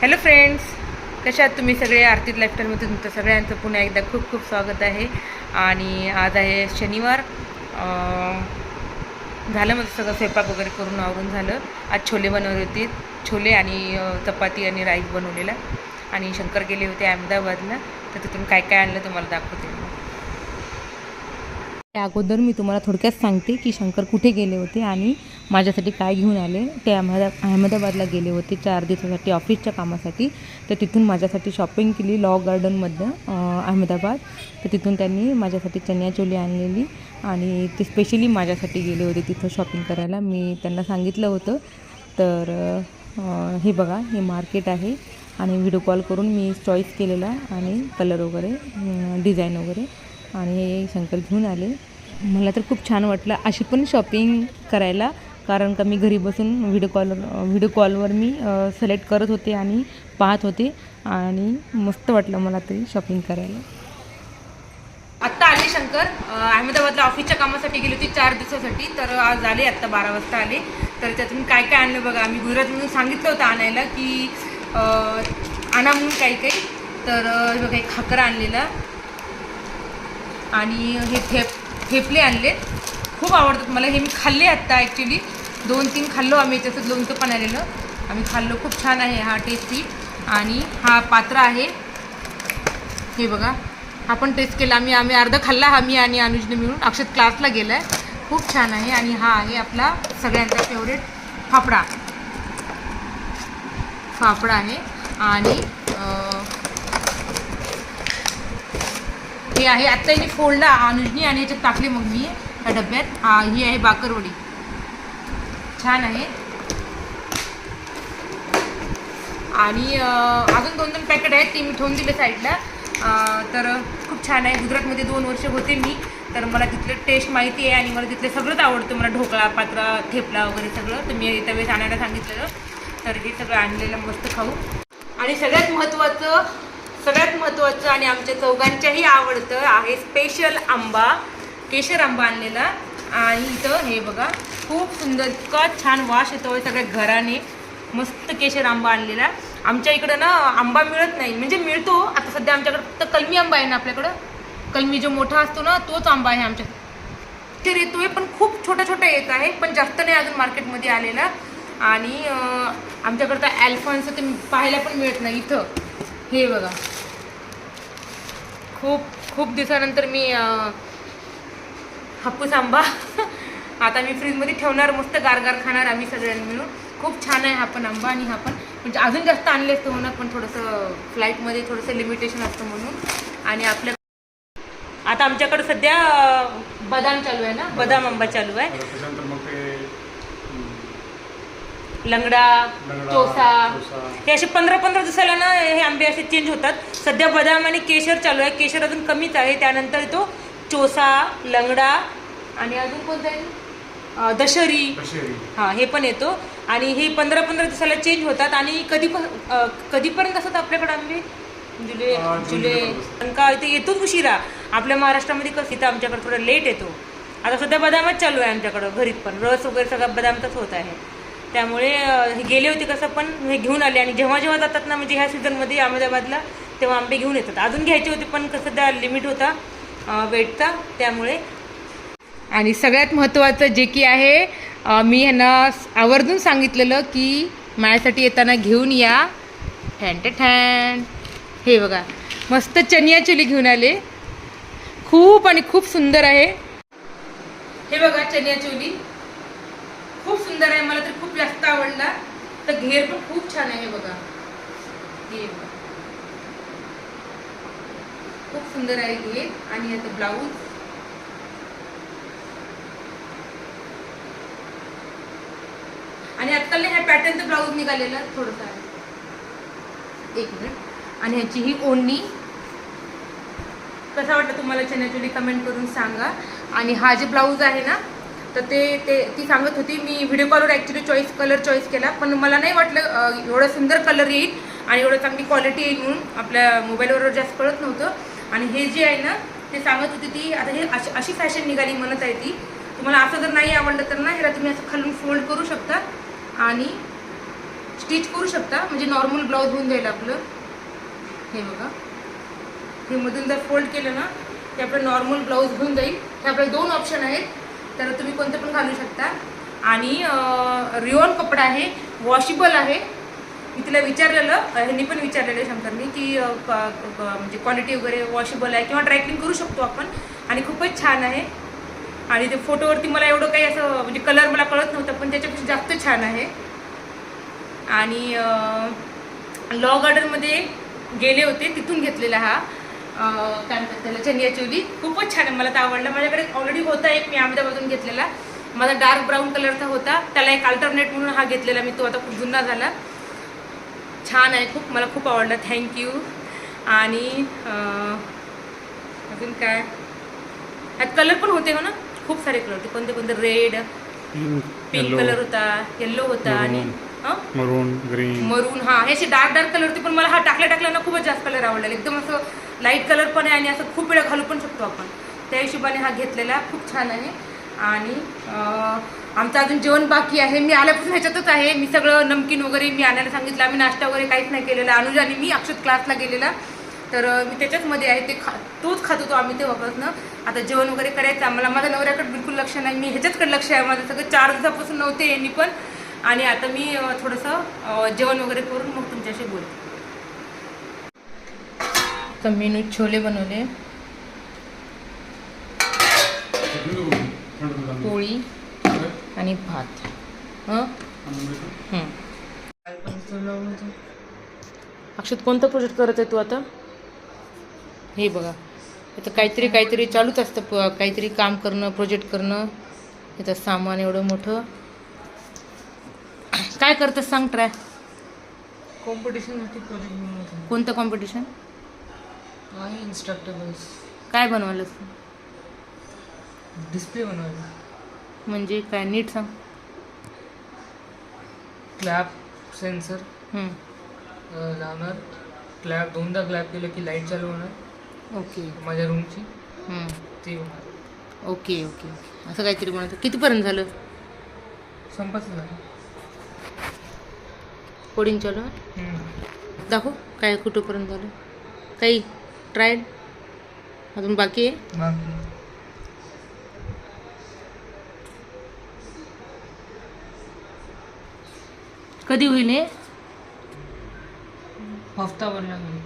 Hello friends कशा आहात तुम्ही सगळे? आरतीत लाईफस्टाईलमध्ये तुमचं सगळ्यांचं पुन्हा एकदा खूप खूप स्वागत आहे. आणि आज आहे शनिवार. झालं माझं सगळं स्वयंपाक वगैरे करून आवरून झालं. आज छोले बनवले होते. छोले आणि चपाती आणि राईस बनवलेला. आणि शंकर गेले होते अहमदाबादला. तर तिथून काय काय आणलं तुम्हाला दाखवते. त्या अगोदर मी तुम्हाला थोडक्यात सांगते की शंकर कुठे गेले होते आणि माझ्यासाठी काय घेऊन आले. ते अहमदा अहमदाबादला गेले होते चार दिवसासाठी ऑफिसच्या कामासाठी. तर तिथून माझ्यासाठी शॉपिंग केली लॉ गार्डनमधनं अहमदाबाद. तर तिथून त्यांनी माझ्यासाठी चनियाचोली आणलेली आणि ते स्पेशली माझ्यासाठी गेले होते तिथं शॉपिंग करायला. मी त्यांना सांगितलं होतं. तर हे बघा हे मार्केट आहे आणि व्हिडिओ कॉल करून मी चॉईस केलेला आणि कलर वगैरे डिझाईन वगैरे. आणि हे शंकर घेऊन आले. मला तर खूप छान वाटलं. अशी पण शॉपिंग करायला कारण का मी घरी बसून व्हिडिओ कॉल व्हिडिओ कॉलवर मी सिलेक्ट करत होते आणि पाहत होते. आणि मस्त वाटलं मला तरी शॉपिंग करायला. आत्ता आले शंकर. अहमदाबादला ऑफिसच्या कामासाठी गेली होती चार दिवसासाठी. तर आज आले आत्ता बारा वाजता आले. तर त्यातून काय काय आणलं बघा. आम्ही गुजरातमधून सांगितलं होतं आणायला की आणा म्हणून काही काही. तर बघा एक खाकरा आणलेला. आणि हे थेप थेपले आणले. खूप आवडतात. मला हे मी खाल्ले आत्ता ॲक्च्युली दोन तीन खाल्लो आम्ही याच्याचं लोणचं पण आलेलं. आम्ही खाल्लो. खूप छान आहे हा टेस्टी आणि हा पात्र आहे. हे बघा. हा पण टेस्ट केला. आम्ही आम्ही अर्धा खाल्ला हा मी आणि अनुजने मिळून. अक्षत क्लासला गेला आहे खूप छान आहे. आणि हा आहे आपला सगळ्यांचा फेवरेट फाफडा. फाफडा आहे. आणि हे आहे आत्ता हिने फोडला अनुजनी आणि याच्यात टाकली मग मी या डब्यात. हा ही आहे बाकरवडी. छान आहे. आणि अजून दोन दोन पॅकेट आहेत ते मी ठेवून दिले साईडला तर खूप छान आहे. गुजरातमध्ये दोन वर्ष होते मी. तर मला तिथलं टेस्ट माहिती आहे आणि मला तिथलं सगळंच आवडतं. मला ढोकळा पात्रा थेपला वगैरे सगळं. तर मी त्यावेळेस आणायला सांगितलेलं. तर हे सगळं आणलेलं मस्त खाऊ. आणि सगळ्यात महत्त्वाचं सगळ्यात महत्त्वाचं आणि आमच्या चौघांच्याही आवडतं आहे स्पेशल आंबा केशर आंबा आणलेला. आणि इथं हे बघा खूप सुंदर इतका छान वाश येतो सगळ्या घराने. मस्त केशर आंबा आणलेला. आमच्या इकडं ना आंबा मिळत नाही. म्हणजे मिळतो. आता सध्या आमच्याकडं फक्त कलमी आंबा आहे ना आपल्याकडं. कलमी जो मोठा असतो ना तोच आंबा आहे आमच्या. तर येतोय पण खूप छोटा छोटा येत आहे पण जास्त नाही अजून मार्केटमध्ये आलेला. आणि आमच्याकडं तर ॲल्फॉन्स ते पाहायला पण मिळत नाही इथं. हे बघा. खूप खूप दिवसानंतर मी हापूस आंबा आता मी फ्रीजमध्ये ठेवणार मस्त गारगार खाणार आम्ही सगळ्यांनी मिळून. खूप छान आहे हा पण आंबा आणि हा पण. म्हणजे अजून जास्त आणले असते होणार पण थोडंसं फ्लाईटमध्ये थोडंसं लिमिटेशन असतं म्हणून. आणि आपल्या आता आमच्याकडे सध्या बदाम चालू आहे ना? बदाम. आंबा चालू आहे. लंगडा चोसा. हे असे पंधरा पंधरा दिवसाला ना हे आंबे असे चेंज होतात. सध्या बदाम आणि केशर चालू आहे. केशर अजून कमीच आहे. त्यानंतर येतो चोसा लंगडा आणि अजून कोणता आहे? कशेरी हां हे पण येतो. आणि हे पंधरा पंधरा दिवसाला चेंज होतात. आणि कधी पण कधीपर्यंत असतात आपल्याकडे आंबे? जुलै जुलै. का इथे येतोच उशिरा. आपल्या महाराष्ट्रामध्ये कसं इथं आमच्याकडे थोडं लेट येतो. आता सध्या बदामच चालू आहे आमच्याकडं. घरीत पण. रस वगैरे सगळा बदामचाच होत आहे. त्यामुळे हे गेले होते कसं पण हे घेऊन आले. आणि जेव्हा जेव्हा जातात ना म्हणजे ह्या सीझनमध्ये अहमदाबादला तेव्हा आंबे घेऊन येतात. अजून घ्यायचे होते पण कसं त्या लिमिट होता वेटचा त्यामुळे. आणि सगळ्यात महत्त्वाचं जे की आहे मी ह्यांना आवर्जून सांगितलेलं की माझ्यासाठी येताना घेऊन या. ठॅन ठॅन. हे बघा मस्त चनिया चोली घेऊन आले. खूप आणि खूप सुंदर आहे. हे बघा चनिया चोली. खूप सुंदर आहे मला तर खूप जास्त आवडला. तर घेर पण खूप छान आहे बघा. खूप सुंदर आहे घेर आणि आता ब्लाऊज आणि आजकाल ह्या पॅटर्नचं ब्लाऊज निघालेलं थोडंसं. आहे एक मिनिट आणि ह्याची ही ओढणी. कसा वाटतं तुम्हाला चण्याचोली कमेंट करून सांगा. आणि हा जे ब्लाऊज आहे ना तर ते ते ती सांगत होती मी व्हिडिओ कॉलवर ॲक्च्युली चॉईस कलर चॉईस केला पण मला नाही वाटलं एवढं सुंदर कलर येईल आणि एवढं चांगली क्वालिटी येईल म्हणून आपल्या मोबाईलवर जास्त कळत नव्हतं. आणि हे जे आहे ना ते सांगत होती ती आता हे अशी अशी फॅशन निघाली म्हणत आहे ती. तुम्हाला असं जर नाही आवडलं तर ना ह्याला तुम्ही असं खालून फोल्ड करू शकता आणि स्टिच करू शकता म्हणजे नॉर्मल ब्लाऊज होऊन जाईल आपलं. हे बघा. हे मधून जर फोल्ड केलं ना ते आपलं नॉर्मल ब्लाऊज होऊन जाईल. हे आपल्याला दोन ऑप्शन आहेत. तर तुम्ही कोणतं पण घालू शकता. आणि रिओन कपडा आहे वॉशेबल आहे. मी तिला विचारलेलं ह्यांनी पण विचारलेलं आहे शंकरनी की क- म्हणजे क्वालिटी वगैरे वॉशेबल आहे किंवा ड्रायक्लिंग करू शकतो आपण. आणि खूपच छान आहे. आणि ते फोटोवरती मला एवढं काही असं म्हणजे कलर मला कळत नव्हतं पण त्याच्यापेक्षा जास्त छान आहे. आणि लॉ गार्डनमध्ये गेले होते तिथून घेतलेला हा. काय म्हणतात त्याला? चनिया चोली. खूपच छान आहे. मला तर आवडला. माझ्याकडे ऑलरेडी होता एक मी अहमदाबादून घेतलेला. माझा डार्क ब्राऊन कलरचा होता. त्याला एक अल्टरनेट म्हणून हा घेतलेला मी. तो आता खूप जुना झाला. छान आहे खूप. मला खूप आवडला. थँक्यू आणि अजून काय? यात कलर पण होते हो ना? खूप सारे कलर होते. कोणते कोणते? रेड पिंक कलर होता. येल्लो होता आणि? मरून ग्रीन मरून हा. हे असे डार्क डार्क कलर होते पण मला हा टाकल्या टाकल्यानं खूपच जास्त कलर आवडलेला एकदम असं लाइट कलर पण आहे आणि असं खूप वेळा घालू पण शकतो आपण. त्या हिशोबाने हा घेतलेला खूप छान आहे. आणि आमचं अजून जेवण बाकी आहे. मी आल्यापासून ह्याच्यातच आहे. मी सगळं नमकीन वगैरे मी आणायला सांगितलं. आम्ही नाश्ता वगैरे काहीच नाही केलेला. अनुज आणि मी अक्षत क्लासला गेलेला. तर मी त्याच्याचमध्ये आहे. ते खा तोच खात होतो आम्ही तेव्हापासून. आता जेवण वगैरे करायचं आम्हाला माझ्या नवऱ्याकडे बिलकुल लक्ष नाही. मी ह्याच्याचकडे लक्ष आहे. माझं सगळं चार दिवसापासून नव्हते यांनी पण. आणि आता मी थोडंसं जेवण वगैरे करून मग तुमच्याशी बोलते. तर मेनू छोले बनवले. पोळी आणि भात. अक्षत कोणता प्रोजेक्ट करत आहे तू आता? हे बघा. इथं काहीतरी काहीतरी चालूच असतं. काहीतरी काम करणं प्रोजेक्ट करणं. इथं सामान एवढं मोठं. काय करतं सांग ट्राय कॉम्पिटिशन होती. प्रोजेक्ट कोणतं कॉम्पिटिशन इन्स्ट्रक्टेबल्स काय बनवलंस? डिस्प्ले बनवायचा. म्हणजे काय नीट सांग. क्लॅप सेन्सर हं. लावणार. क्लॅप दोनदा क्लॅप केलं की लाइट चालू होणार. ओके. माझ्या रूमची हं. ते होणार. ओके ओके असं काहीतरी बनवतं. कितीपर्यंत झालं? संपत झालं. कोडिंग चालू आहे? दाखव काय कुठंपर्यंत झालं काही ट्रायल अजून बाकी आहे? कधी होईल हे? हफ्ताभर लागेल.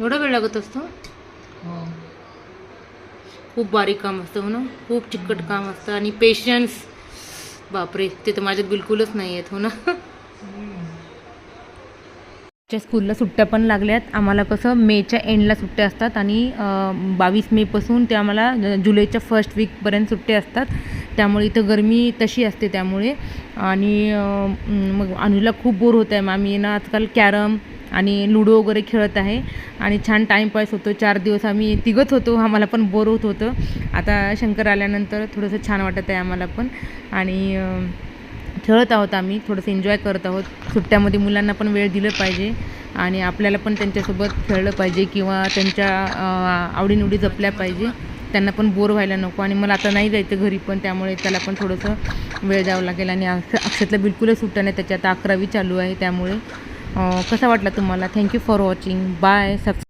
एवढा वेळ लागत असतो? हो. खूप बारीक काम असतं हो ना? खूप चिकट काम असतं. आणि पेशन्स बापरे ते तर माझ्यात बिलकुलच नाही आहेत हो ना? च्या स्कूलला सुट्ट्या पण लागल्यात. आम्हाला कसं मेच्या एंडला सुट्ट्या असतात आणि बावीस मेपासून ते आम्हाला ज- जुलैच्या फर्स्ट वीकपर्यंत सुट्ट्या असतात. त्यामुळे इथं गरमी तशी असते त्यामुळे. आणि मग अनुला खूप बोर होत आहे. मग आम्ही ना आजकाल कॅरम आणि लुडो वगैरे खेळत आहे. आणि छान टाईमपास होतो. चार दिवस आम्ही तिघत होतो. आम्हाला पण बोर होत होतं. आता शंकर आल्यानंतर थोडंसं छान वाटत आहे आम्हाला पण. आणि खेळत आहोत आम्ही थोडंसं एन्जॉय करत आहोत. सुट्ट्यामध्ये मुलांना पण वेळ दिलं पाहिजे आणि आपल्याला पण त्यांच्यासोबत खेळलं पाहिजे किंवा त्यांच्या आवडीनिवडी जपल्या पाहिजे. त्यांना पण बोर व्हायला नको आणि मला आता नाही जायचं घरी पण त्यामुळे त्याला पण थोडंसं वेळ द्यावं लागेल आणि अक्ष अक्षतला बिलकुलच सुट्ट्या नाही त्याच्या आता अकरावी चालू आहे त्यामुळे. कसा वाटला तुम्हाला? Thank you for watching bye sub